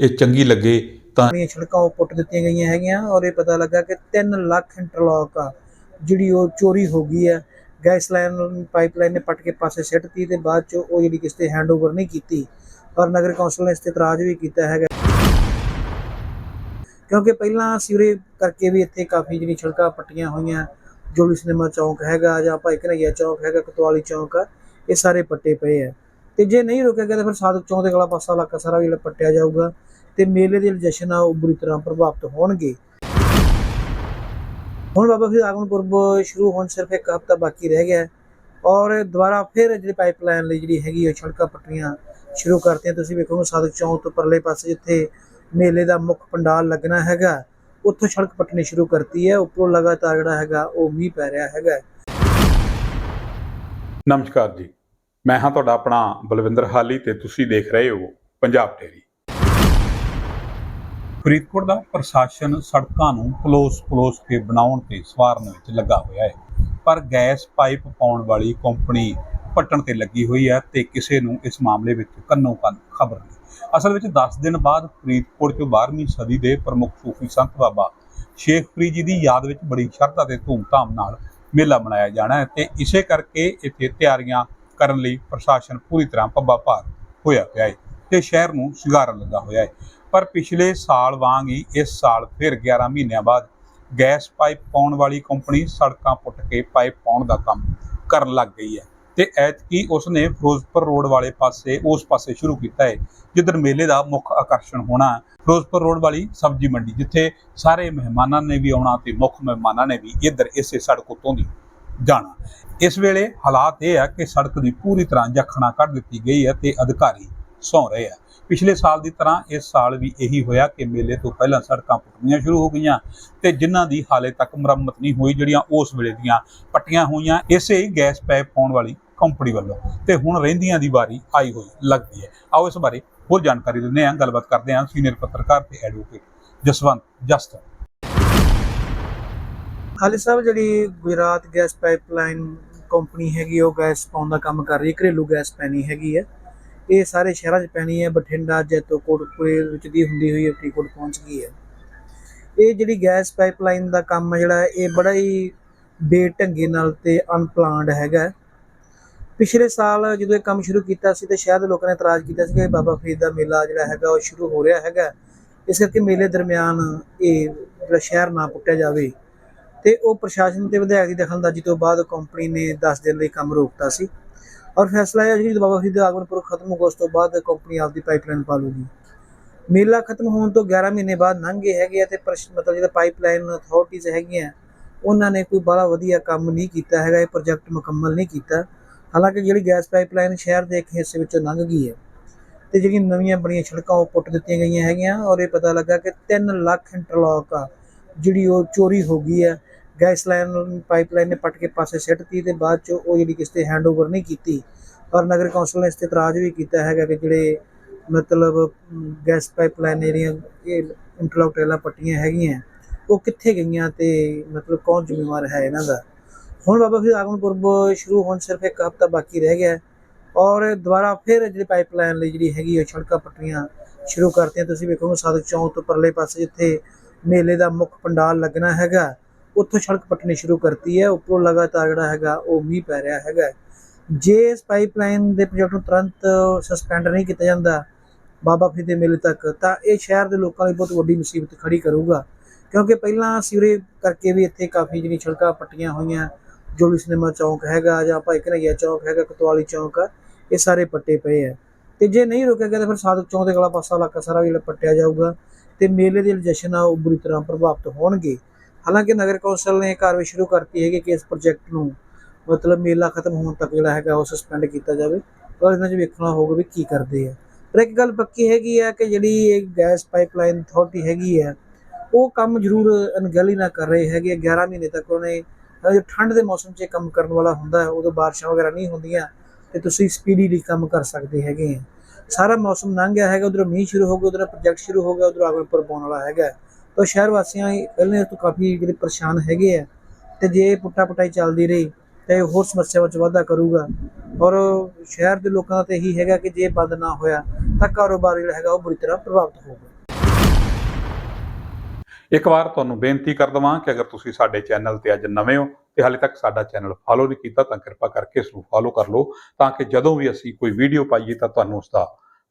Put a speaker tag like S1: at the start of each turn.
S1: ਇਹ ਚੰਗੀ ਲੱਗੇ ਤਾਂ
S2: ਆਪਣੀਆਂ ਸੜਕਾਂ ਉਹ ਪੁੱਟ ਦਿੱਤੀਆਂ ਗਈਆਂ ਹੈਗੀਆਂ ਔਰ ਇਹ ਪਤਾ ਲੱਗਾ ਕਿ 3 ਲੱਖ ਇੰਟਰਲੌਕ ਆ, ਜਿਹੜੀ ਉਹ ਚੋਰੀ ਹੋ ਗਈ ਹੈ ਗੈਸ ਲਾਈਨ, ਪਾਈਪਲਾਈਨ ਨੇ ਪੱਟ ਕੇ ਪਾਸੇ ਸਿੱਟਤੀ ਤੇ ਬਾਅਦ ਚ ਉਹ ਜਿਹੜੀ ਕਿਸ ਤੇ ਹੈਂਡਓਵਰ ਨਹੀਂ ਕੀਤੀ। ਔਰ ਨਗਰ ਕੌਂਸਲ ਨੇ ਇਸ ਤੇ ਇਤਰਾਜ਼ ਵੀ ਕੀਤਾ ਹੈਗਾ। ਕਿਉਂਕਿ ਪਹਿਲਾਂ ਸੀਵਰੇਜ ਕਰਕੇ ਵੀ ਇੱਥੇ ਕਾਫੀ ਜਿਹੜੀ ਸੜਕਾਂ ਪੱਟੀਆਂ ਹੋਈਆਂ ਜੋ ਸਿਨੇਮਾ ਚੌਂਕ ਹੈਗਾ ਜਾਂ ਭਾਈ ਕਨਈਆ ਚੌਂਕ ਹੈਗਾ, ਕਤਵਾਲੀ ਚੌਂਕ ਆ, ਇਹ ਸਾਰੇ ਪੱਟੇ ਪਏ ਆ। ਤੇ ਜੇ ਨਹੀਂ ਰੋਕਿਆ ਗਿਆ ਤਾਂ ਫਿਰ ਸਾਧਕ ਚੌਂਕ ਦੇ ਅਗਲਾ ਪਾਸਾ ਇਲਾਕਾ ਸਾਰਾ ਵੀ ਪੱਟਿਆ ਜਾਊਗਾ ਤੇ ਮੇਲੇ ਦੇ ਜਸ਼ਨ ਆ ਉਹ ਬੁਰੀ ਤਰ੍ਹਾਂ ਪ੍ਰਭਾਵਿਤ ਹੋਣਗੇ। ਹੁਣ ਬਾਬਾ ਫਿਰ ਆਗਮਨ ਪੁਰਬ ਸ਼ੁਰੂ ਹੋਣ ਸਿਰਫ ਇੱਕ ਹਫ਼ਤਾ ਬਾਕੀ ਰਹਿ ਗਿਆ ਔਰ ਦੁਬਾਰਾ ਫਿਰ ਜਿਹੜੀ ਪਾਈਪਲਾਈਨ ਲਈ ਜਿਹੜੀ ਹੈਗੀ ਉਹ ਸੜਕਾਂ ਪੱਟਣੀਆਂ ਸ਼ੁਰੂ ਕਰਤੀਆਂ। ਤੁਸੀਂ ਵੇਖੋਗੇ ਸਾਧਕ ਚੌਂਕ ਤੋਂ ਪਰਲੇ ਪਾਸੇ ਜਿੱਥੇ ਮੇਲੇ ਦਾ ਮੁੱਖ ਪੰਡਾਲ ਲੱਗਣਾ ਹੈਗਾ, ਉੱਥੋਂ ਸੜਕ ਪੱਟਣੀ ਸ਼ੁਰੂ ਕਰਤੀ ਹੈ। ਉੱਪਰੋਂ ਲਗਾਤਾਰ ਜਿਹੜਾ ਹੈਗਾ, ਉਹ ਮੀਂਹ ਪੈ ਰਿਹਾ ਹੈਗਾ।
S1: ਨਮਸਕਾਰ ਜੀ। ਮੈਂ ਹਾਂ ਤੁਹਾਡਾ ਆਪਣਾ ਬਲਵਿੰਦਰ ਹਾਲੀ ਤੇ ਤੁਸੀਂ ਦੇਖ ਰਹੇ ਹੋ ਪੰਜਾਬ ਟੇਰੀ ਫਰੀਦਕੋਟ ਦਾ ਪ੍ਰਸ਼ਾਸਨ ਸੜਕਾਂ ਨੂੰ ਪਲੋਸ ਪਲੋਸ ਕੇ ਬਣਾਉਣ ਤੇ ਸਵਾਰਨ ਵਿੱਚ ਲੱਗਾ ਹੋਇਆ ਹੈ। ਪਰ ਗੈਸ ਪਾਈਪ ਪਾਉਣ ਵਾਲੀ ਕੰਪਨੀ ਪੱਟਣ ਤੇ ਲੱਗੀ ਹੋਈ ਹੈ ਤੇ ਕਿਸੇ ਨੂੰ ਇਸ ਮਾਮਲੇ ਵਿੱਚ ਕੰਨੋ ਕੰਨ ਖਬਰ ਨਹੀਂ। ਅਸਲ ਵਿੱਚ 10 ਦਿਨ ਬਾਅਦ ਫਰੀਦਕੋਟ ਚ 12ਵੀਂ ਸਦੀ ਦੇ ਪ੍ਰਮੁੱਖ ਸੂਫੀ ਸੰਤ ਬਾਬਾ ਸ਼ੇਖ ਫਰੀਦ ਜੀ ਦੀ ਯਾਦ ਵਿੱਚ ਬੜੀ ਸ਼ਰਧਾ ਤੇ ਧੂਮਧਾਮ ਨਾਲ ਮੇਲਾ ਮਨਾਇਆ ਜਾਣਾ ਹੈ ਤੇ ਇਸੇ ਕਰਕੇ ਇੱਥੇ ਤਿਆਰੀਆਂ ਕਰਨ ਲਈ ਪ੍ਰਸ਼ਾਸਨ ਪੂਰੀ ਤਰ੍ਹਾਂ ਪੱਬਾ ਭਾਰ ਹੋਇਆ ਪਿਆ ਹੈ ਤੇ ਸ਼ਹਿਰ ਨੂੰ ਸ਼ਿੰਗਾਰਨ ਲੱਗਾ ਹੋਇਆ ਹੈ ਪਰ ਪਿਛਲੇ ਸਾਲ ਵਾਂਗ ਹੀ ਇਸ ਸਾਲ ਫਿਰ 11 ਮਹੀਨਿਆਂ ਬਾਅਦ ਗੈਸ ਪਾਈਪ ਪਾਉਣ ਵਾਲੀ ਕੰਪਨੀ ਸੜਕਾਂ ਪੁੱਟ ਕੇ ਪਾਈਪ ਪਾਉਣ ਦਾ ਕੰਮ ਕਰਨ ਲੱਗ ਗਈ ਹੈ ਤੇ ਐਤਕੀ ਉਸਨੇ ਫਿਰੋਜ਼ਪੁਰ ਰੋਡ ਵਾਲੇ ਪਾਸੇ, ਉਸ ਪਾਸੇ ਸ਼ੁਰੂ ਕੀਤਾ ਹੈ ਜਿੱਧਰ ਮੇਲੇ ਦਾ ਮੁੱਖ ਆਕਰਸ਼ਣ ਹੋਣਾ ਫਿਰੋਜ਼ਪੁਰ ਰੋਡ ਵਾਲੀ ਸਬਜ਼ੀ ਮੰਡੀ, ਜਿੱਥੇ ਸਾਰੇ ਮਹਿਮਾਨਾਂ ਨੇ ਵੀ ਆਉਣਾ ਤੇ ਮੁੱਖ ਮਹਿਮਾਨਾਂ ਨੇ ਵੀ ਇੱਧਰ ਇਸੇ ਸੜਕ ਉੱਤੋਂ ਦੀ ਜਾਣਾ। ਇਸ ਵੇਲੇ ਹਾਲਾਤ ਇਹ ਆ ਕਿ ਸੜਕ ਦੀ ਪੂਰੀ ਤਰ੍ਹਾਂ ਜਖਣਾ ਕੱਢ ਦਿੱਤੀ ਗਈ ਹੈ ਤੇ ਅਧਿਕਾਰੀ ਸੌਂ ਰਹੇ ਆ। ਪਿਛਲੇ ਸਾਲ ਦੀ ਤਰ੍ਹਾਂ ਇਸ ਸਾਲ ਵੀ ਇਹੀ ਹੋਇਆ ਕਿ ਮੇਲੇ ਤੋਂ ਪਹਿਲਾਂ ਸੜਕਾਂ ਪੁੱਟਣੀਆਂ ਸ਼ੁਰੂ ਹੋ ਗਈਆਂ ਤੇ ਜਿਨ੍ਹਾਂ ਦੀ ਹਾਲੇ ਤੱਕ ਮੁਰੰਮਤ ਨਹੀਂ ਹੋਈ, ਜਿਹੜੀਆਂ ਉਸ ਵੇਲੇ ਦੀਆਂ ਪੱਟੀਆਂ ਹੋਈਆਂ, ਇਸੇ ਹੀ ਗੈਸ ਪਾਈਪ ਪਾਉਣ ਵਾਲੀ ਕੰਪਨੀ ਵੱਲੋਂ। ਤੇ ਹੁਣ ਰਹਿੰਦੀਆਂ ਦੀ ਵਾਰੀ ਆਈ ਹੋਈ ਲੱਗਦੀ ਹੈ। ਆਓ ਇਸ ਬਾਰੇ ਹੋਰ ਜਾਣਕਾਰੀ ਦਿੰਦੇ ਹਾਂ, ਗੱਲਬਾਤ ਕਰਦੇ ਹਾਂ ਸੀਨੀਅਰ ਪੱਤਰਕਾਰ ਤੇ ਐਡਵੋਕੇਟ ਜਸਵੰਤ ਜਸਟ
S2: ਹਾਲੇ ਸਾਹਿਬ ਜਿਹੜੀ ਗੁਜਰਾਤ ਗੈਸ ਪਾਈਪਲਾਈਨ ਕੰਪਨੀ ਹੈਗੀ, ਉਹ ਗੈਸ ਪਾਉਣ ਦਾ ਕੰਮ ਕਰ ਰਹੀ ਹੈ, ਘਰੇਲੂ ਗੈਸ ਪੈਣੀ ਹੈਗੀ ਹੈ। ਇਹ ਸਾਰੇ ਸ਼ਹਿਰਾਂ 'ਚ ਪੈਣੀ ਹੈ, ਬਠਿੰਡਾ, ਜੈਤੋ ਕੋਟਪੁਰੇ ਵਿੱਚ ਦੀ ਹੁੰਦੀ ਹੋਈ ਫਰੀਦਕੋਟ ਪਹੁੰਚ ਗਈ ਹੈ। ਇਹ ਜਿਹੜੀ ਗੈਸ ਪਾਈਪਲਾਈਨ ਦਾ ਕੰਮ ਜਿਹੜਾ, ਇਹ ਬੜਾ ਹੀ ਬੇਢੰਗੇ ਨਾਲ ਤੇ ਅਨਪਲਾਨਡ ਹੈਗਾ ਪਿਛਲੇ ਸਾਲ ਜਦੋਂ ਇਹ ਕੰਮ ਸ਼ੁਰੂ ਕੀਤਾ ਸੀ ਤੇ ਦੇ ਲੋਕਾਂ ਨੇ ਇਤਰਾਜ਼ ਕੀਤਾ ਸੀ ਕਿ ਬਾਬਾ ਫਰੀਦ ਦਾ ਮੇਲਾ ਜਿਹੜਾ ਹੈਗਾ, ਉਹ ਸ਼ੁਰੂ ਹੋ ਰਿਹਾ ਹੈਗਾ ਇਸ ਕਰਕੇ ਮੇਲੇ ਦਰਮਿਆਨ ਇਹ ਜਿਹੜਾ ਸ਼ਹਿਰ ਨਾ ਪੁੱਟਿਆ ਜਾਵੇ। ਤੇ ਉਹ ਪ੍ਰਸ਼ਾਸਨ ਤੇ ਵਿਧਾਇਕ ਦੀ ਦਖਲਅੰਦਾਜ਼ੀ ਤੋਂ ਬਾਅਦ ਕੰਪਨੀ ਨੇ 10 ਦਿਨ ਲਈ ਕੰਮ ਰੋਕਤਾ ਸੀ। ਔਰ ਫੈਸਲਾ ਇਹ ਜਿਹੜੀ ਬਾਬਾ ਫਰੀਦ ਦਾ ਆਗਮਨ ਖਤਮ ਹੋ ਗਿਆ ਉਸ ਤੋਂ ਬਾਅਦ ਕੰਪਨੀ ਆਪਦੀ ਪਾਈਪਲਾਈਨ ਪਾ ਲੂਗੀ ਮੇਲਾ ਖਤਮ ਹੋਣ ਤੋਂ 11 ਮਹੀਨੇ ਬਾਅਦ ਲੰਘ ਗਏ ਹੈਗੇ ਆ ਤੇ ਪ੍ਰਸ਼- ਮਤਲਬ ਜਿਹੜਾ ਪਾਈਪਲਾਈਨ ਅਥਾਰਟੀਜ਼ ਹੈਗੀਆਂ, ਉਹਨਾਂ ਨੇ ਕੋਈ ਬੜਾ ਵਧੀਆ ਕੰਮ ਨਹੀਂ ਕੀਤਾ ਹੈਗਾ, ਇਹ ਪ੍ਰੋਜੈਕਟ ਮੁਕੰਮਲ ਨਹੀਂ ਕੀਤਾ। ਹਾਲਾਂਕਿ ਜਿਹੜੀ ਗੈਸ ਪਾਈਪਲਾਈਨ ਸ਼ਹਿਰ ਦੇ ਇੱਕ ਹਿੱਸੇ ਵਿੱਚੋਂ ਲੰਘ ਗਈ ਹੈ ਤੇ ਜਿਹੜੀਆਂ ਨਵੀਆਂ ਬਣੀਆਂ ਸੜਕਾਂ ਉਹ ਪੁੱਟ ਦਿੱਤੀਆਂ ਗਈਆਂ ਹੈਗੀਆਂ ਔਰ ਇਹ ਪਤਾ ਲੱਗਾ ਕਿ 3 ਲੱਖ ਇੰਟਰਲੌਕ ਆ ਜਿਹੜੀ ਉਹ ਚੋਰੀ ਹੋ ਗਈ ਹੈ। ਗੈਸ ਲਾਈਨ ਪਾਈਪਲਾਈਨ ਨੇ ਪੱਟ ਕੇ ਪਾਸੇ ਸਿੱਟਤੀ ਤੇ ਬਾਅਦ ਚ ਉਹ ਜਿਹੜੀ ਕਿਸ ਤੇ ਹੈਂਡਓਵਰ ਨਹੀਂ ਕੀਤੀ। ਔਰ ਨਗਰ ਕੌਂਸਲ ਨੇ ਇਸ ਤੇ ਇਤਰਾਜ਼ ਵੀ ਕੀਤਾ ਹੈਗਾ ਕਿ ਜਿਹੜੇ ਮਤਲਬ ਗੈਸ ਪਾਈਪਲਾਈਨ ਜਿਹੜੀਆਂ ਇਹ ਇੰਟਰਲੌਕ ਟੈਲਾਂ ਪੱਟੀਆਂ ਹੈਗੀਆਂ, ਉਹ ਕਿੱਥੇ ਗਈਆਂ ਤੇ ਮਤਲਬ ਕੌਣ ਜ਼ਿੰਮੇਵਾਰ ਹੈ ਇਹਨਾਂ ਦਾ? ਹੁਣ ਬਾਬਾ ਫਿਰ ਆਗਮਨ ਪੁਰਬ ਸ਼ੁਰੂ ਹੋਣ ਸਿਰਫ ਇੱਕ ਹਫ਼ਤਾ ਬਾਕੀ ਰਹਿ ਗਿਆ ਔਰ ਦੁਬਾਰਾ ਫਿਰ ਜਿਹੜੀ ਪਾਈਪਲਾਈਨ ਲਈ ਜਿਹੜੀ ਹੈਗੀ ਉਹ ਸੜਕਾਂ ਪੱਟੀਆਂ ਸ਼ੁਰੂ ਕਰਤੀਆਂ। ਤੁਸੀਂ ਵੇਖੋਗੇ ਸਾਧਕ ਚੌਂਕ ਤੋਂ ਪਰਲੇ ਪਾਸੇ ਜਿੱਥੇ ਮੇਲੇ ਦਾ ਮੁੱਖ ਪੰਡਾਲ ਲੱਗਣਾ ਹੈਗਾ ਉੱਥੋਂ ਸੜਕ ਪੱਟਣੀ ਸ਼ੁਰੂ ਕਰਤੀ ਹੈ। ਉੱਪਰੋਂ ਲਗਾਤਾਰ ਜਿਹੜਾ ਹੈਗਾ, ਉਹ ਮੀਂਹ ਪੈ ਰਿਹਾ ਹੈਗਾ। ਜੇ ਇਸ ਪਾਈਪਲਾਈਨ ਦੇ ਪ੍ਰੋਜੈਕਟ ਨੂੰ ਤੁਰੰਤ ਸਸਪੈਂਡ ਨਹੀਂ ਕੀਤਾ ਜਾਂਦਾ ਬਾਬਾ ਫਰੀਦ ਮੇਲੇ ਤੱਕ, ਤਾਂ ਇਹ ਸ਼ਹਿਰ ਦੇ ਲੋਕਾਂ ਲਈ ਬਹੁਤ ਵੱਡੀ ਮੁਸੀਬਤ ਖੜੀ ਕਰੂਗਾ। ਕਿਉਂਕਿ ਪਹਿਲਾਂ ਸੀਵਰੇਜ ਕਰਕੇ ਵੀ ਇੱਥੇ ਕਾਫੀ ਜਿਹੜੀ ਸੜਕਾਂ ਪੱਟੀਆਂ ਹੋਈਆਂ ਜੋ ਸਿਨੇਮਾ ਚੌਂਕ ਹੈਗਾ ਜਾਂ ਭਾਈ ਕਨਈਆ ਚੌਂਕ ਹੈਗਾ, ਕਤਵਾਲੀ ਚੌਂਕ, ਇਹ ਸਾਰੇ ਪੱਟੇ ਪਏ ਆ। ਤੇ ਜੇ ਨਹੀਂ ਰੁਕਿਆ ਗਿਆ ਤਾਂ ਫਿਰ ਸਾਧਕ ਚੌਂਕ ਦੇ ਅਗਲਾ ਪਾਸਾ ਇਲਾਕਾ ਸਾਰਾ ਵੀ ਜਿਹੜਾ ਪੱਟਿਆ ਜਾਊਗਾ ਤੇ ਮੇਲੇ ਦੇ ਜਸ਼ਨ ਆ, ਉਹ ਬੁਰੀ ਤਰ੍ਹਾਂ ਪ੍ਰਭਾਵਿਤ ਹੋਣਗੇ। ਹਾਲਾਂਕਿ ਨਗਰ ਕੌਂਸਲ ਨੇ ਕਾਰਵਾਈ ਸ਼ੁਰੂ ਕਰਤੀ ਹੈਗੀ ਕਿ ਇਸ ਪ੍ਰੋਜੈਕਟ ਨੂੰ ਮਤਲਬ ਮੇਲਾ ਖਤਮ ਹੋਣ ਤੱਕ ਜਿਹੜਾ ਹੈਗਾ ਉਹ ਸਸਪੈਂਡ ਕੀਤਾ ਜਾਵੇ। ਔਰ ਇਹਨਾਂ 'ਚ ਵੇਖਣਾ ਹੋਊਗਾ ਵੀ ਕੀ ਕਰਦੇ ਆ। ਪਰ ਇੱਕ ਗੱਲ ਪੱਕੀ ਹੈਗੀ ਆ ਕਿ ਜਿਹੜੀ ਇਹ ਗੈਸ ਪਾਈਪਲਾਈਨ ਅਥਾਰਟੀ ਹੈਗੀ ਹੈ ਉਹ ਕੰਮ ਜ਼ਰੂਰ ਅਣਗਹਿਲੀ ਨਾ ਕਰ ਰਹੇ ਹੈਗੇ 11 ਮਹੀਨੇ ਤੱਕ ਉਹਨੇ ਜੋ ਠੰਡ ਦੇ ਮੌਸਮ 'ਚ ਕੰਮ ਕਰਨ ਵਾਲਾ ਹੁੰਦਾ ਹੈ। ਉਦੋਂ ਬਾਰਿਸ਼ਾਂ ਵਗੈਰਾ ਨਹੀਂ ਹੁੰਦੀਆਂ ਤੇ ਤੁਸੀਂ ਸਪੀਡੀਲੀ ਕੰਮ ਕਰ ਸਕਦੇ ਹੈਗੇ ਆ। ਸਾਰਾ ਮੌਸਮ ਲੰਘ ਗਿਆ ਹੈਗਾ, ਉਧਰ ਮੀਂਹ ਸ਼ੁਰੂ ਹੋ ਗਿਆ, ਉਧਰ ਪ੍ਰੋਜੈਕਟ ਸ਼ੁਰੂ ਹੋ ਗਿਆ, ਉਧਰ ਆਗਮਨ ਪੁਰ ਪਾਉਣ ਵਾਲਾ ਹੈਗਾ। ਤਾਂ ਸ਼ਹਿਰ ਵਾਸੀਆਂ ਹੀ ਪਹਿਲੇ ਤੋਂ ਕਾਫੀ ਜਿਹੜੇ ਪਰੇਸ਼ਾਨ ਹੈਗੇ ਆ ਤੇ ਜੇ ਪੁੱਟਾ ਪਟਾਈ ਚੱਲਦੀ ਰਹੀ ਤੇ ਹੋਰ ਸਮੱਸਿਆਵਾਂ 'ਚ ਵਾਧਾ ਕਰੂਗਾ। ਔਰ ਸ਼ਹਿਰ ਦੇ ਲੋਕਾਂ ਦਾ ਤਾਂ ਇਹੀ ਹੈਗਾ ਕਿ ਜੇ ਬੰਦ ਨਾ ਹੋਇਆ ਤਾਂ ਕਾਰੋਬਾਰ ਜਿਹੜਾ ਹੈਗਾ ਉਹ ਬੁਰੀ ਤਰ੍ਹਾਂ ਪ੍ਰਭਾਵਿਤ ਹੋਊਗਾ।
S1: ਇੱਕ ਵਾਰ ਤੁਹਾਨੂੰ ਬੇਨਤੀ ਕਰ ਦਵਾਂ ਕਿ ਅਗਰ ਤੁਸੀਂ ਸਾਡੇ ਚੈਨਲ ਤੇ ਅੱਜ ਨਵੇਂ ਹੋ ਤੇ ਹਾਲੇ ਤੱਕ ਸਾਡਾ ਚੈਨਲ ਫਾਲੋ ਨਹੀਂ ਕੀਤਾ ਤਾਂ ਕਿਰਪਾ ਕਰਕੇ ਇਸ ਨੂੰ ਫਾਲੋ ਕਰ ਲਓ ਤਾਂ ਕਿ ਜਦੋਂ ਵੀ ਅਸੀਂ ਕੋਈ ਵੀਡੀਓ ਪਾਈਏ ਤਾਂ ਤੁਹਾਨੂੰ ਉਸ ਦਾ